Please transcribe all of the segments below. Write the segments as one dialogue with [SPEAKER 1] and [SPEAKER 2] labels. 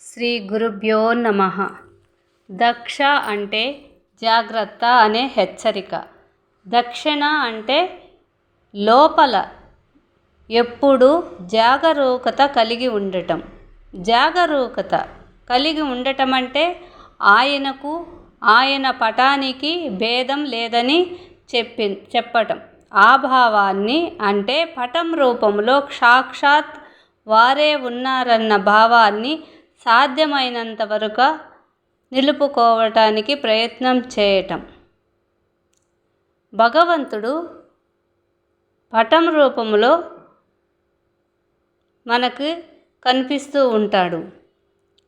[SPEAKER 1] శ్రీ గురుభ్యో నమ. దక్ష అంటే జాగ్రత్త అనే హెచ్చరిక. దక్షిణ అంటే లోపల ఎప్పుడు జాగరూకత కలిగి ఉండటం. జాగరూకత కలిగి ఉండటం అంటే ఆయనకు ఆయన పటానికి భేదం లేదని చెప్పి చెప్పటం. ఆ భావాన్ని అంటే పటం రూపంలో సాక్షాత్ వారే ఉన్నారన్న భావాన్ని సాధ్యమైనంత వరకు నిలుపుకోవటానికి ప్రయత్నం చేయటం. భగవంతుడు పటం రూపంలో మనకు కనిపిస్తూ ఉంటాడు.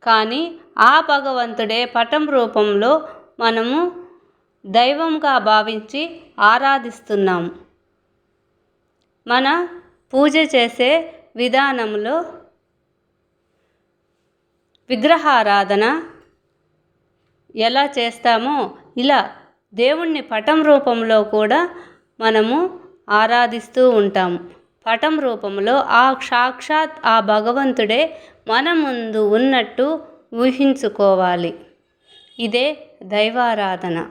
[SPEAKER 1] కానీ ఆ భగవంతుడే పటం రూపంలో మనము దైవంగా భావించి ఆరాధిస్తున్నాము మన పూజ చేసే విధానంలో విగ్రహారాధన ఎలా చేస్తామో ఇలా దేవుణ్ణి పటం రూపంలో కూడా మనము ఆరాధిస్తూ ఉంటాము. పటం రూపంలో ఆ సాక్షాత్ ఆ భగవంతుడే మన ముందు ఉన్నట్టు ఊహించుకోవాలి. ఇదే దైవారాధన.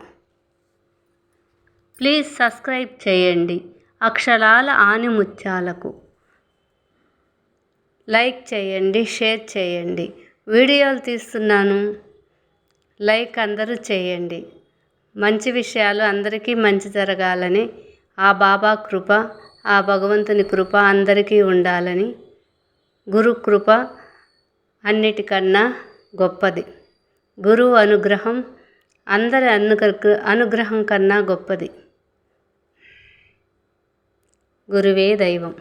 [SPEAKER 1] ప్లీజ్ సబ్స్క్రైబ్ చేయండి అక్షరాల ఆనిముత్యాలకు. లైక్ చేయండి షేర్ చేయండి. వీడియోలు తీస్తున్నాను. లైక్ అందరూ చేయండి. మంచి విషయాలు అందరికీ మంచి జరగాలని ఆ బాబా కృప ఆ భగవంతుని కృప అందరికీ ఉండాలని గురు కృప అన్నిటికన్నా గొప్పది. గురువు అనుగ్రహం అందరి అనుగ్ర అనుగ్రహం కన్నా గొప్పది. గురువే దైవం.